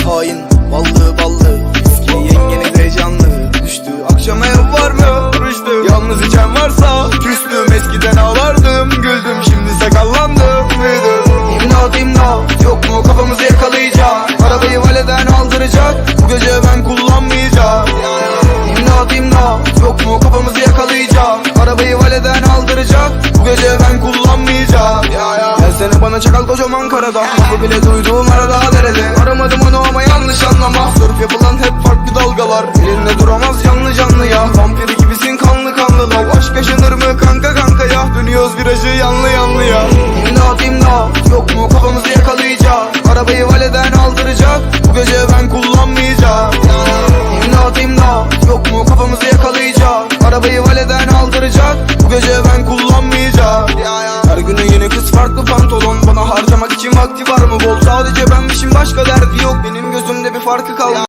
hain. Ballı ballı. Eski yengeniz heyecanlı Düştü akşam ev var mı? Rüştü Yalnız içen varsa Küstüm. Eskiden ağlardım Güldüm. Şimdi sakallandım Büyüdüm İmdat imdat Yok mu? Kafamızı yakalayacak. Arabayı valeden aldıracak. Bu gece ben kullanmayacağım. İmdat imdat Yok mu? Kafamızı yakalayacak. Arabayı valeden aldıracak. Bu gece ben kullanmayacağım. Gel seni bana çakal kocaman karada Lafı bile duyduğum arada yanlış anlama. Sörf yapılan hep farklı dalgalar. Elinde duramaz canlı canlı ya. Vampir gibisin kanlı kanlı lav Aşk yaşanır mı kanka kanka ya? Dönüyoruz virajı yanlı yanlı ya. İmdat imdat Yok mu? Kafamızı yakalayacak Arabayı valeden aldıracak. Bu gece ben kullanmayacağım. İmdat imdat Yok mu? Kafamızı yakalayacak Arabayı valeden aldıracak. Bu gece ben kullanmayacağım. Her günü yeni kız farklı pantolon. Bana harcamak için vakti var mı? Bol. Sadece benmişim başka derdi yok. Benim farkı kalmadı